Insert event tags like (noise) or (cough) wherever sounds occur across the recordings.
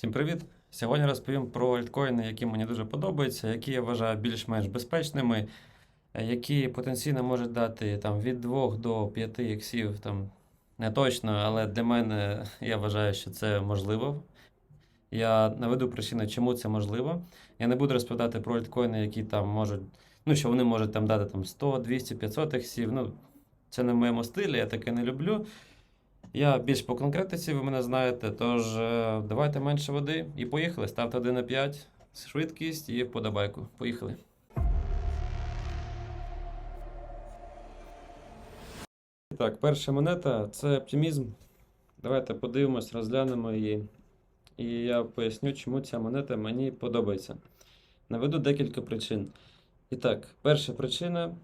Всім привіт! Сьогодні розповім про альткоїни, які мені дуже подобаються, які я вважаю більш-менш безпечними, е, які потенційно можуть дати там, від 2 до 5 іксів. Там, не точно, але для мене (laughs) я вважаю, що це можливо. Я наведу причини, чому це можливо. Я не буду розповідати про альткоїни, які там можуть, ну, що вони можуть там дати там, 100, 200, 500 іксів. Ну, це не в моєму стилі, я таке не люблю. Я більш по конкретиці, ви мене знаєте, тож е, давайте менше води і поїхали. Ставте 1 на 5, швидкість і вподобайку. Поїхали. Так, перша монета це оптимізм. Давайте подивимось, розглянемо її. І я поясню, чому ця монета мені подобається. Наведу декілька причин. І так, перша причина,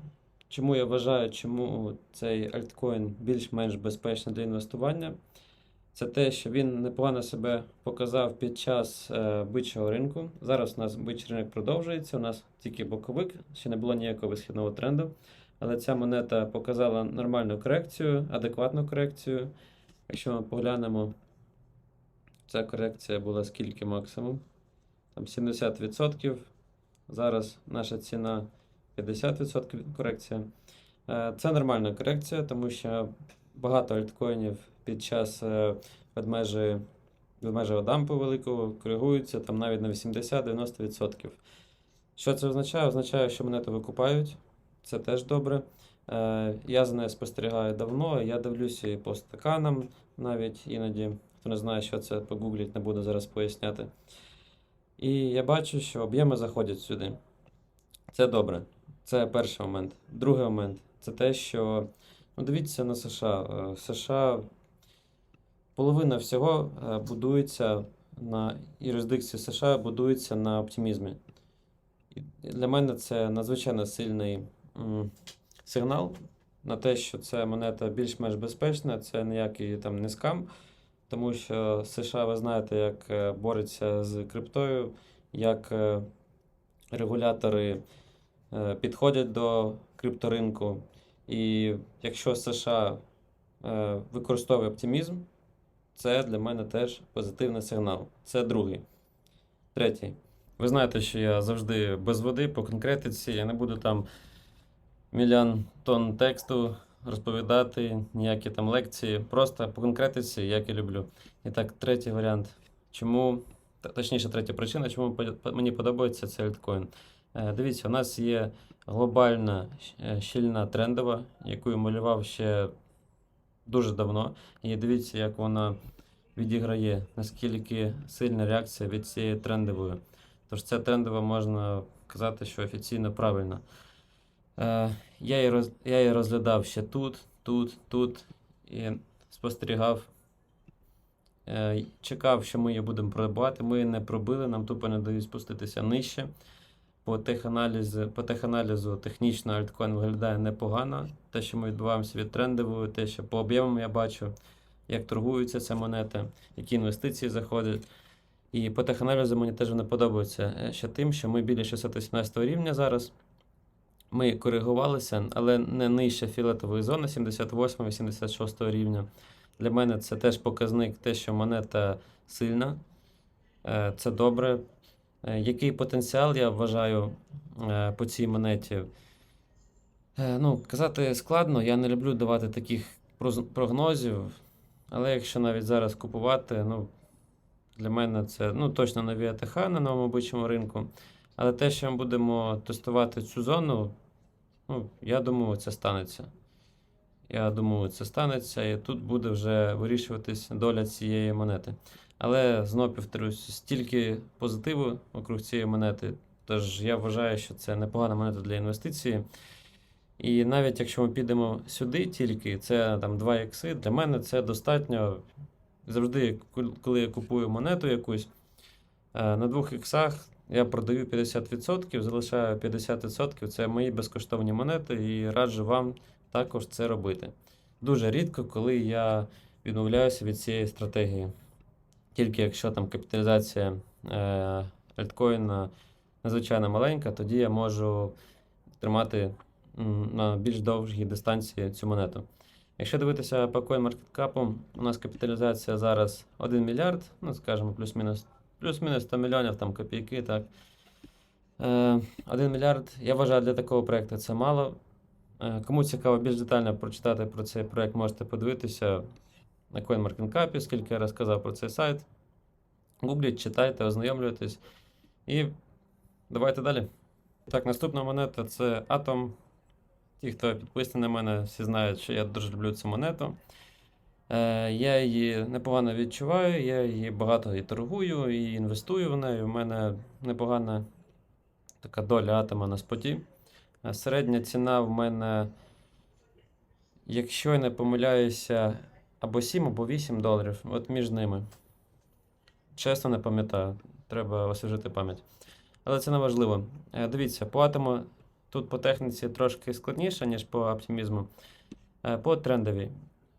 чому я вважаю, чому цей альткоін більш-менш безпечний для інвестування, це те, що він непогано себе показав під час е, бичого ринку. Зараз у нас бичий ринок продовжується, у нас тільки боковик, ще не було ніякого висхідного тренду. Але ця монета показала нормальну корекцію, адекватну корекцію. Якщо ми поглянемо, ця корекція була скільки максимум? Там 70%. Зараз наша ціна 50% корекція. Е, Це нормальна корекція, тому що багато альткоїнів під час е, ведмежі, ведмежого великого коригуються там навіть на 80-90%. Що це означає? Означає, що монету викупають. Це теж добре. Е, Я за нею спостерігаю давно. Я дивлюся і по стаканам навіть іноді. Хто не знає, що це, погугліть, не буду зараз поясняти. І я бачу, що об'єми заходять сюди. Це добре. Це перший момент. Другий момент це те, що ну, дивіться на США. Е, США половина всього е, будується на юрисдикції США будується на оптимізмі. І для мене це надзвичайно сильний сигнал на те, що ця монета більш-менш безпечна, це ніякий там не скам, тому що США, ви знаєте, як е, бореться з криптою, як регулятори підходять до крипторинку. І якщо США е, використовує оптимізм, це для мене теж позитивний сигнал. Це другий. Третій. Ви знаєте, що я завжди без води по конкретиці. Я не буду там мільйон тонн тексту розповідати, ніякі там лекції. Просто по конкретиці, як я люблю. І так, третій варіант. Чому, точніше, третя причина, чому мені подобається цей альткоін. Е, Дивіться, у нас є глобальна е, щільна трендова, яку я малював ще дуже давно. І дивіться, як вона відіграє, наскільки сильна реакція від цієї трендової. Тож ця трендова можна казати, що офіційно правильна. Е, я, її роз, я її розглядав ще тут, тут, тут і спостерігав. Чекав, що ми її будемо пробивати. Ми її не пробили, нам тупо не дають спуститися нижче. По теханалізу, по теханалізу технічно альткоін виглядає непогано. Те, що ми відбуваємося від трендової, те, що по об'ємам я бачу, як торгуються ця монета, які інвестиції заходять. І по теханалізу мені теж не подобається е, ще тим, що ми біля 618 рівня зараз. Ми коригувалися, але не нижче філетової зони 78-86 рівня. Для мене це теж показник, те, що монета сильна. Е, Це добре. Е, Який потенціал я вважаю е, по цій монеті? Е, Ну, казати складно, я не люблю давати таких прогнозів, але якщо навіть зараз купувати, ну, для мене це ну, точно нові АТХ на новому бичому ринку. Але те, що ми будемо тестувати цю зону, ну, я думаю, це станеться. Я думаю, це станеться, і тут буде вже вирішуватись доля цієї монети. Але знову повторюсь, стільки позитиву округ цієї монети. Тож я вважаю, що це непогана монета для інвестиції. І навіть якщо ми підемо сюди тільки, це там 2 ікси, для мене це достатньо. Завжди, коли я купую монету якусь, е, на двох іксах я продаю 50%, залишаю 50%. Це мої безкоштовні монети, і раджу вам також це робити. Дуже рідко, коли я відмовляюся від цієї стратегії. Тільки якщо там капіталізація е, альткоїна надзвичайно маленька, тоді я можу тримати на більш довгій дистанції цю монету. Якщо дивитися по CoinMarketCap, у нас капіталізація зараз 1 мільярд, ну скажімо, плюс-мінус Плюс-мінус 100 мільйонів, там копійки, так. Е, 1 мільярд. Я вважаю, для такого проекту це мало. Е, Кому цікаво більш детально прочитати про цей проект, можете подивитися на CoinMarketCap, скільки я розказав про цей сайт. Гугліть, читайте, ознайомлюйтесь. І давайте далі. Так, наступна монета це Atom. Ті, хто підписаний на мене, всі знають, що я дуже люблю цю монету. Е, я її непогано відчуваю, я її багато і торгую, і інвестую в неї. У мене непогана така доля атома на споті. Е, Середня ціна в мене, якщо я не помиляюся, або 7, або 8 доларів. От між ними. Чесно, не пам'ятаю. Треба освіжити пам'ять. Але це не важливо. Е, Дивіться, по атому тут по техніці трошки складніше, ніж по оптимізму. Е, По трендовій.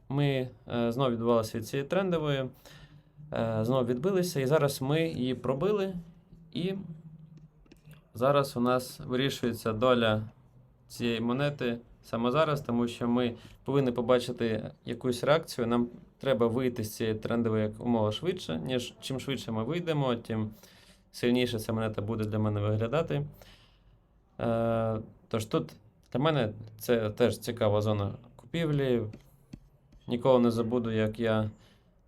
Ми е, знову відбувалися від цієї трендової, знову відбилися, і зараз ми її пробили. І зараз у нас вирішується доля цієї монети саме зараз, тому що ми повинні побачити якусь реакцію. Нам треба вийти з цієї трендової як умова швидше, ніж чим швидше ми вийдемо, тим сильніше ця монета буде для мене виглядати. Е, тож тут для мене це теж цікава зона купівлі. Ніколи не забуду, як я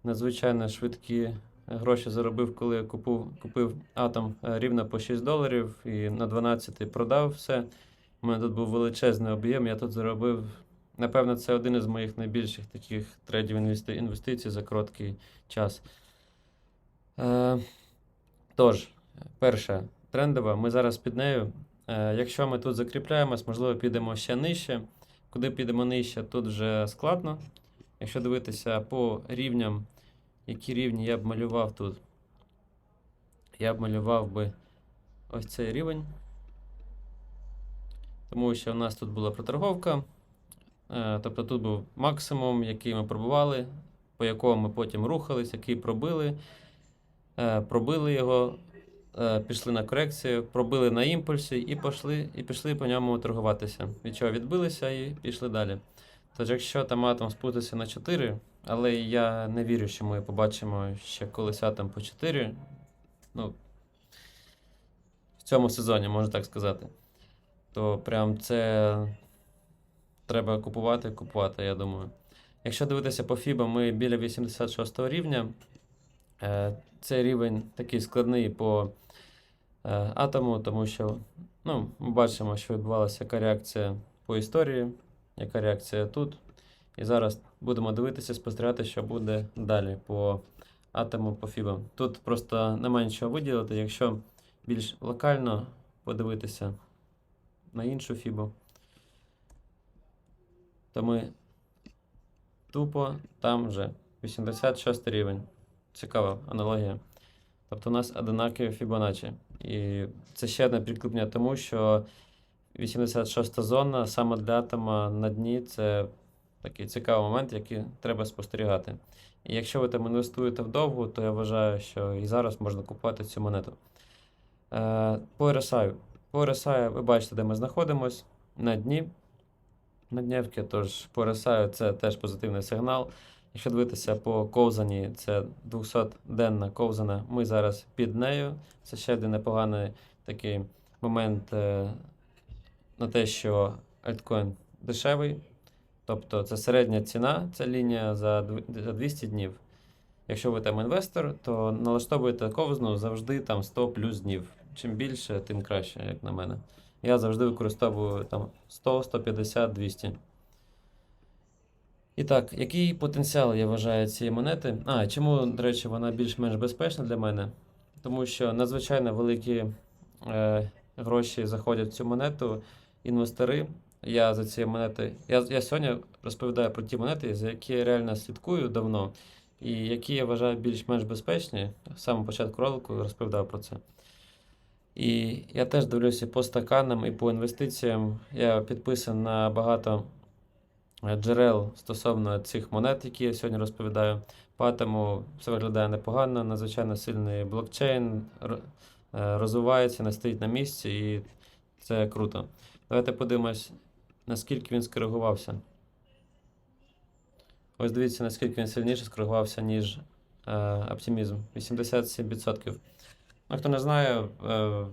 надзвичайно швидкі гроші заробив, коли купив, купив атом е, рівно по 6 доларів і на 12 продав все. У мене тут був величезний об'єм. Я тут заробив. Напевно, це один із моїх найбільших таких трейдів інвестицій за короткий час. Е, тож, перша трендова, ми зараз під нею. Е, якщо ми тут закріпляємось, можливо, підемо ще нижче. Куди підемо нижче, тут вже складно. Якщо дивитися по рівням, які рівні я б малював тут, я б малював би ось цей рівень. Тому що в нас тут була проторговка. Е, Тобто тут був максимум, який ми пробували, по якому ми потім рухались, який пробили. Е, Пробили його, е, пішли на корекцію, пробили на імпульсі і пішли, і пішли по ньому торгуватися. Від чого відбилися і пішли далі. Тож, якщо там атом спуститься на 4, але я не вірю, що ми побачимо ще колись атом по 4. Ну, в цьому сезоні, можна так сказати. То прям це треба купувати, купувати, я думаю. Якщо дивитися по FIBA, ми біля 86 рівня. Е, Цей рівень такий складний по е, атому, тому що ну, ми бачимо, що відбувалася яка реакція по історії, яка реакція тут. І зараз будемо дивитися, спостерігати, що буде далі по атому, по FIBA. Тут просто немає нічого виділити. Якщо більш локально подивитися на іншу FIBA, то ми тупо там же 86 рівень. Цікава аналогія. Тобто у нас одинакові Fibonacci. І це ще одне підкріплення тому, що 86 зона саме для атома на дні це такий цікавий момент, який треба спостерігати. І якщо ви там інвестуєте вдовго, то я вважаю, що і зараз можна купувати цю монету. Е, по RSI. По ви бачите, де ми знаходимось на дні. На днівки, тож по RSI це теж позитивний сигнал. Якщо дивитися по ковзані, це 200-денна ковзана. Ми зараз під нею. Це ще один непоганий такий момент е, на те, що альткоін дешевий. Тобто це середня ціна, ця лінія за 200 днів. Якщо ви там інвестор, то налаштовуєте ковзну завжди там 100 плюс днів. Чим більше, тим краще, як на мене. Я завжди використовую там 100, 150, 200. І так, який потенціал я вважаю цієї монети? А, чому, до речі, вона більш-менш безпечна для мене? Тому що надзвичайно великі е, гроші заходять в цю монету. Інвестори. Я за ці монети. Я, я сьогодні розповідаю про ті монети, за які я реально слідкую давно, і які я вважаю більш-менш безпечні. З початку ролику розповідав про це. І я теж дивлюся по стаканам і по інвестиціям. Я підписаний на багато е, джерел стосовно цих монет, які я сьогодні розповідаю. Тому все виглядає непогано, надзвичайно сильний блокчейн е, розвивається, не стоїть на місці, і це круто. Давайте подивимось, наскільки він скоригувався. Ось дивіться, наскільки він сильніше скоригувався, ніж е, оптимізм 87%. Ну, хто не знає, е,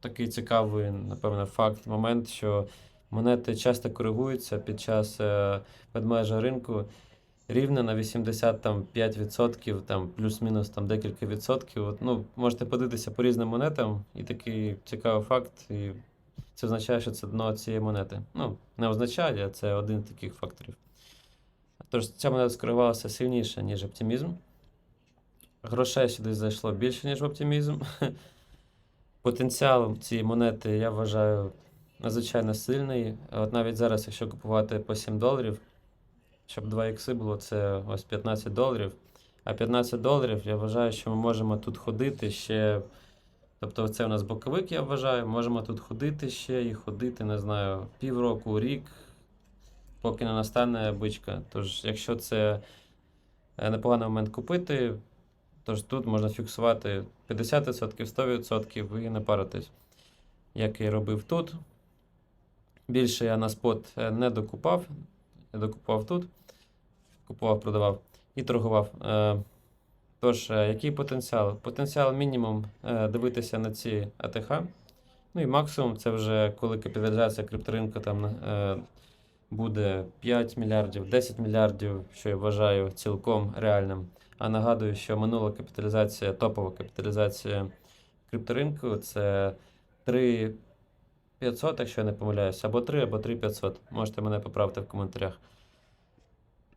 такий цікавий, напевно, факт, момент, що монети часто коригуються під час е, ведмежого ринку рівно на 85%, там, плюс-мінус там, декілька відсотків. От, ну, можете подивитися по різним монетам, і такий цікавий факт. І це означає, що це дно цієї монети. Ну, не означає, а це один з таких факторів. Тож ця монета скоригувалася сильніше, ніж оптимізм. Грошей сюди зайшло більше, ніж в оптимізм. (laughs) Потенціал цієї монети, я вважаю, надзвичайно сильний. От навіть зараз, якщо купувати по 7 доларів, щоб 2 ікси було, це ось 15 доларів. А 15 доларів, я вважаю, що ми можемо тут ходити ще. Тобто, це у нас боковик, я вважаю. Можемо тут ходити ще і ходити, не знаю, півроку, рік, поки не настане бичка. Тож, якщо це е, непоганий момент купити, тож тут можна фіксувати 50%, 100% і не паритись, як я робив тут. Більше я на спот е, не докупав. Я докупав тут, купував, продавав і торгував. Е, Тож, е, який потенціал? Потенціал мінімум дивитися на ці АТХ. Ну і максимум це вже коли капіталізація крипторинку там буде 5 мільярдів, 10 мільярдів, що я вважаю цілком реальним. А нагадую, що минула капіталізація, топова капіталізація крипторинку це 3 500, якщо я не помиляюся, або 3, або 3 500. Можете мене поправити в коментарях.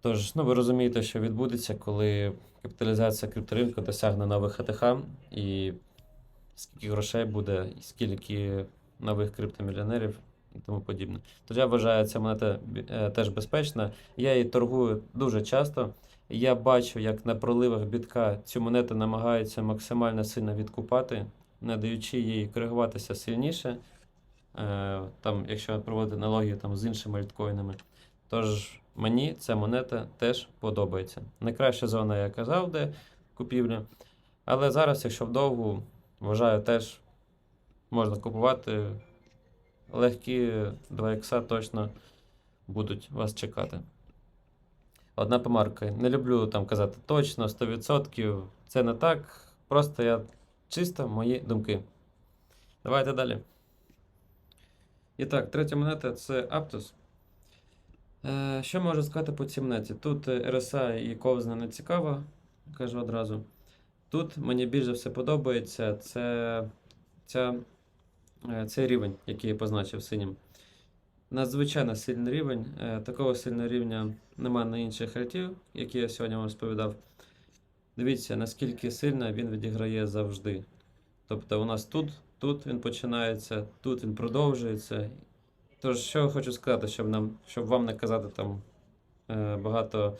Тож, ну ви розумієте, що відбудеться, коли капіталізація крипторинку досягне нових АТХ, і скільки грошей буде, і скільки нових криптомільйонерів і тому подібне. Тож я вважаю, ця монета е, теж безпечна. Я її торгую дуже часто. Я бачу, як на проливах бітка цю монету намагаються максимально сильно відкупати, не даючи їй коригуватися сильніше. Е, там, якщо проводити аналогію там, з іншими альткоїнами. Тож мені ця монета теж подобається. Найкраща зона, я казав, де купівля. Але зараз, якщо вдовгу, вважаю, теж можна купувати. Легкі 2 ікса точно будуть вас чекати. Одна помарка. Не люблю там казати точно, 100%. Це не так. Просто я чисто мої думки. Давайте далі. І так, третя монета це Aptos. Е, що можу сказати по цій монеті? Тут RSI і ковзна не цікава, кажу одразу. Тут мені більше все подобається це, ця, е, цей рівень, який я позначив синім. Надзвичайно сильний рівень. Е, Такого сильного рівня немає на інших альтів, які я сьогодні вам розповідав. Дивіться, наскільки сильно він відіграє завжди. Тобто у нас тут, тут він починається, тут він продовжується. Тож, що я хочу сказати, щоб нам, щоб вам не казати там е, багато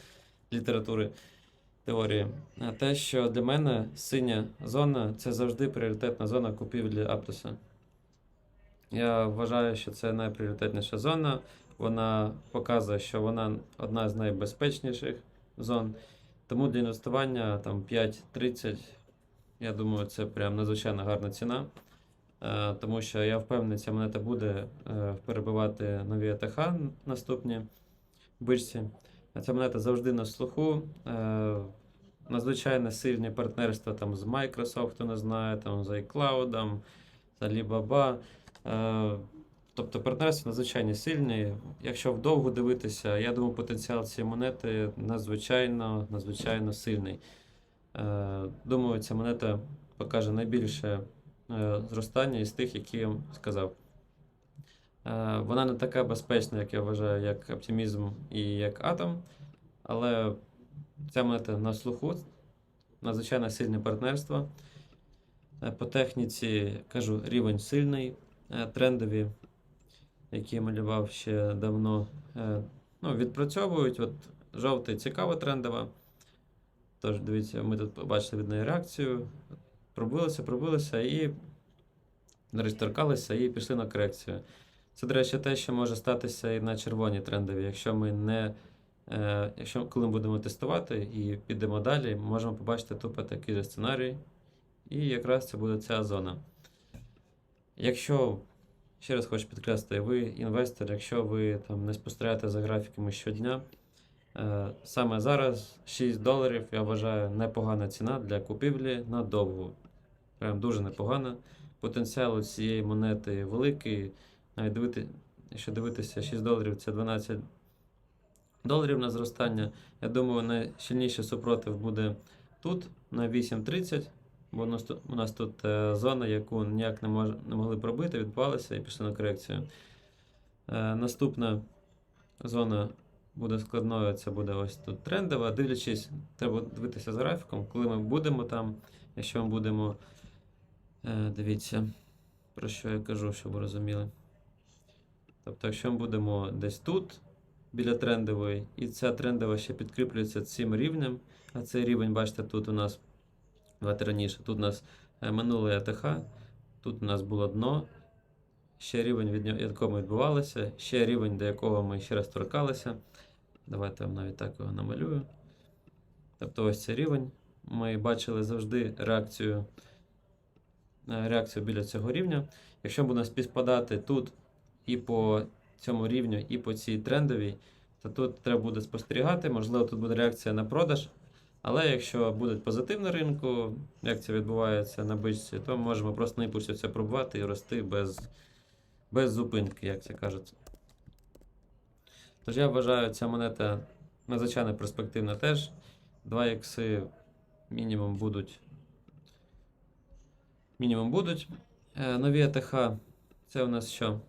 літератури теорії. Е, Те, що для мене синя зона це завжди пріоритетна зона купівлі Аптоса. Я вважаю, що це найпріоритетніша зона. Вона показує, що вона одна з найбезпечніших зон. Тому для інвестування там 5-30, я думаю, це прям надзвичайно гарна ціна. Е, Тому що я впевнений, ця монета буде е, перебивати нові АТХ наступні бичці. Ця монета завжди на слуху. Е, Надзвичайно сильні партнерства там з Microsoft, хто не знає, там з iCloud, з Alibaba. Е, Тобто партнерства надзвичайно сильні. Якщо вдовго дивитися, я думаю, потенціал цієї монети надзвичайно, надзвичайно сильний. Е, Думаю, ця монета покаже найбільше е, зростання із тих, які я сказав. Вона не така безпечна, як я вважаю, як оптимізм і як атом, але ця монета на слуху, надзвичайно сильне партнерство. По техніці кажу, рівень сильний, трендові, які малював ще давно, е, ну, відпрацьовують. От жовтий цікава трендова. Тож, дивіться, ми тут побачили від неї реакцію. Пробилися, пробилися і нарешті торкалися і пішли на корекцію. Це, до речі, те, що може статися і на червоній трендові. Якщо ми не. Е, якщо коли ми будемо тестувати і підемо далі, можемо побачити тупо такий же сценарій. І якраз це буде ця зона. Якщо, ще раз хочу підкреслити, ви інвестор, якщо ви там не спостерігаєте за графіками щодня, Е, Саме зараз 6 доларів, я вважаю, непогана ціна для купівлі на довгу. Прям дуже непогана. Потенціал у цієї монети великий. Навіть дивити, якщо дивитися 6 доларів, це 12 доларів на зростання. Я думаю, найсильніший супротив буде тут на 8.30, бо у нас тут, у нас тут е, зона, яку ніяк не, мож, не могли пробити, відпалися і пішли на корекцію. Е, наступна зона буде складною, це буде ось тут трендова. Дивлячись, треба дивитися за графіком, коли ми будемо там, якщо ми будемо. Е, дивіться, про що я кажу, щоб ви розуміли. Тобто, якщо ми будемо десь тут, біля трендової, і ця трендова ще підкріплюється цим рівнем, а цей рівень, бачите, тут у нас давайте раніше, тут у нас е, минуле АТХ, тут у нас було дно, ще рівень, від якого ми ще рівень, до якого ми ще раз торкалися. Давайте я навіть так його намалюю. Тобто ось цей рівень. Ми бачили завжди реакцію, е, реакцію біля цього рівня. Якщо буде співпадати тут і по цьому рівню, і по цій трендовій, то тут треба буде спостерігати. Можливо, тут буде реакція на продаж. Але якщо буде позитив на ринку, як це відбувається на бичці, то можемо просто на імпульсі це пробувати і рости без, без зупинки, як це кажуть. Тож я вважаю, ця монета надзвичайно перспективна теж. 2 ікси мінімум будуть. Мінімум будуть. Е, нові АТХ, це у нас що?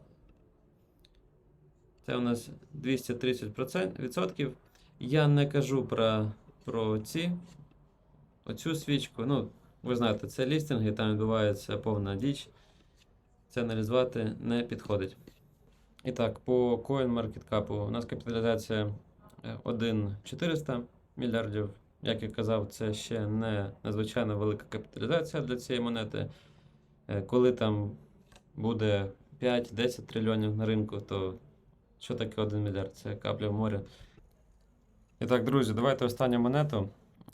Це у нас 230%. Я не кажу про, про ці, оцю свічку. Ну, ви знаєте, це лістинги, там відбувається повна діч. Це аналізувати не підходить. І так, по CoinMarketCap у нас капіталізація е, 1,400 мільярдів. Як я казав, це ще не надзвичайно велика капіталізація для цієї монети. Е, Коли там буде 5-10 трильйонів на ринку, то що таке 1 мільярд? Це капля в морі. І так, друзі, давайте останню монету.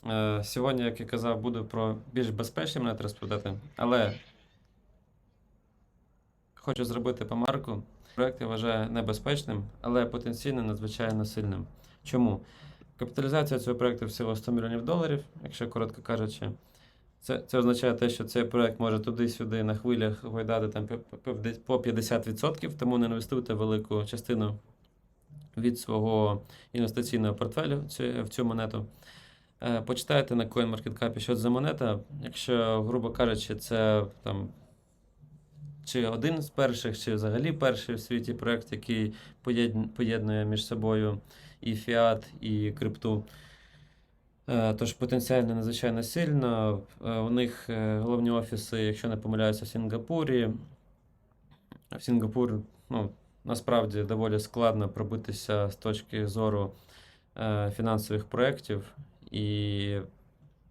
Е, Сьогодні, як я казав, буду про більш безпечні монети розповідати, але хочу зробити помарку. Проект я вважаю небезпечним, але потенційно надзвичайно сильним. Чому? Капіталізація цього проекту всього 100 мільйонів доларів, якщо коротко кажучи. Це, це означає те, що цей проект може туди-сюди на хвилях гойдати там по 50%, тому не інвестуйте велику частину від свого інвестиційного портфелю в цю, монету. Е, Почитайте на CoinMarketCap, що це за монета. Якщо, грубо кажучи, це там чи один з перших, чи взагалі перший в світі проект, який поєднує між собою і фіат, і крипту. Е, Тож потенціально надзвичайно сильно. Е, У них головні офіси, якщо не помиляюся, в Сінгапурі. В Сінгапур, ну, насправді доволі складно пробитися з точки зору е, фінансових проєктів, і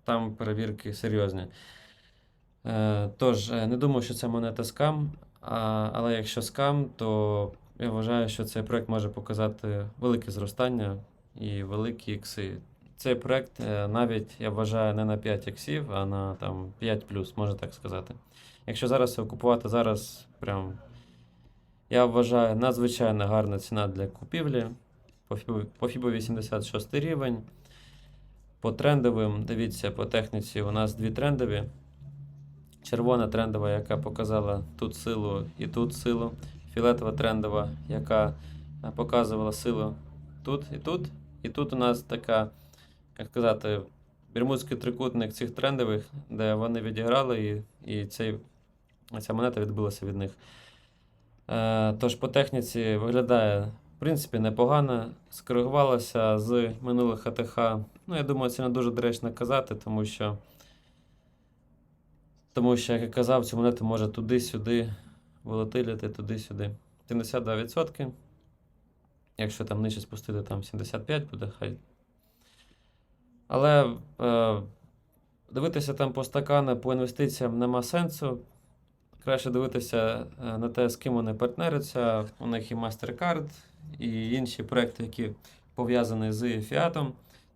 там перевірки серйозні. Е, Тож, е, не думаю, що це монета скам, але якщо скам, то я вважаю, що цей проект може показати велике зростання і великі ікси. Цей проект навіть я вважаю не на 5 іксів, а на там 5 можна так сказати. Якщо зараз купувати, зараз прям я вважаю надзвичайно гарна ціна для купівлі. По FIBO, 86 рівень. По трендовим, дивіться, по техніці у нас дві трендові. Червона трендова, яка показала тут силу і тут силу. Фіолетова трендова, яка е, показувала силу тут і тут. І тут у нас така, як сказати, бермудський трикутник цих трендових, де вони відіграли, і, і цей, ця монета відбилася від них. Е, тож по техніці виглядає, в принципі, непогано. Скоригувалася з минулих АТХ. Ну, я думаю, це не дуже доречно казати, тому що. Тому що, як я казав, цю монету може туди-сюди волатилити, туди-сюди. 72%. Якщо там нижче спустити, там 75 буде, хай. Але е, дивитися там по стакану, по інвестиціям нема сенсу. Краще дивитися е, на те, з ким вони партнеряться. У них і MasterCard, і інші проекти, які пов'язані з фіатом.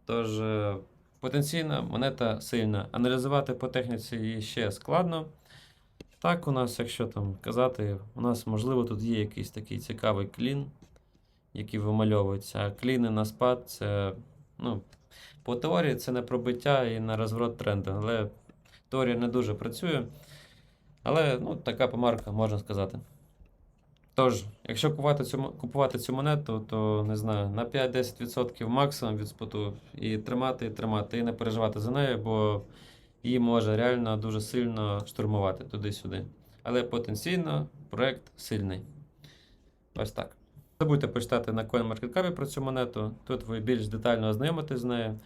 Тож е, потенційна монета сильна. Аналізувати по техніці її ще складно. Так, у нас, якщо там казати, у нас можливо тут є якийсь такий цікавий клін, який вимальовується. А кліни на спад це Ну, по теорії це не пробиття і на розворот тренду, але теорія не дуже працює. Але ну, така помарка, можна сказати. Тож, якщо купувати цю, купувати цю монету, то не знаю, на 5-10% максимум від споту і тримати, і тримати, і не переживати за нею, бо її може реально дуже сильно штурмувати туди-сюди. Але потенційно проект сильний. Ось так. Забудьте почитати на CoinMarketCap про цю монету. Тут ви більш детально ознайомитесь з нею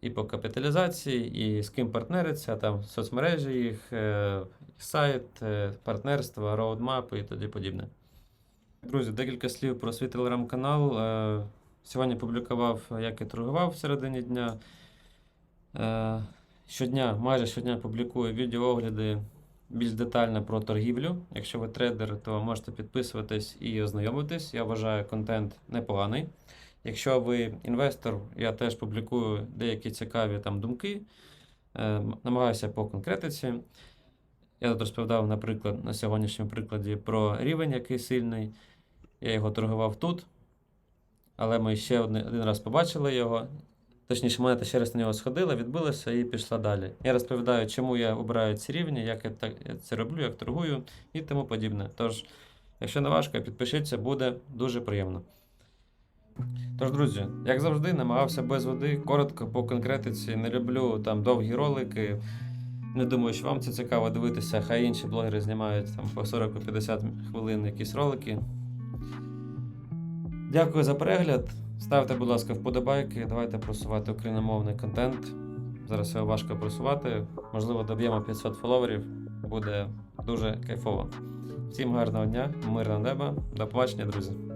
і по капіталізації, і з ким партнериться, там соцмережі їх, е, сайт, е, партнерства, роудмапи і тоді подібне. Друзі, декілька слів про свій телеграм-канал. Е, Сьогодні публікував, як і торгував в середині дня. Щодня, майже щодня публікую відеоогляди більш детально про торгівлю. Якщо ви трейдер, то можете підписуватись і ознайомитись. Я вважаю контент непоганий. Якщо ви інвестор, я теж публікую деякі цікаві там думки. Е, намагаюся по конкретиці. Я тут розповідав, наприклад, на сьогоднішньому прикладі про рівень, який сильний. Я його торгував тут, але ми ще один, раз побачили його. Точніше, монета ще раз на нього сходила, відбилася і пішла далі. Я розповідаю, чому я обираю ці рівні, як я, так, це роблю, як торгую і тому подібне. Тож, якщо не важко, підпишіться, буде дуже приємно. Тож, друзі, як завжди, намагався без води, коротко по конкретиці. Не люблю там довгі ролики. Не думаю, що вам це цікаво дивитися, хай інші блогери знімають там по 40-50 хвилин якісь ролики. Дякую за перегляд. Ставте, будь ласка, вподобайки. Давайте просувати україномовний контент. Зараз його важко просувати. Можливо, доб'ємо 500 фоловерів. Буде дуже кайфово. Всім гарного дня, мирного неба. До побачення, друзі.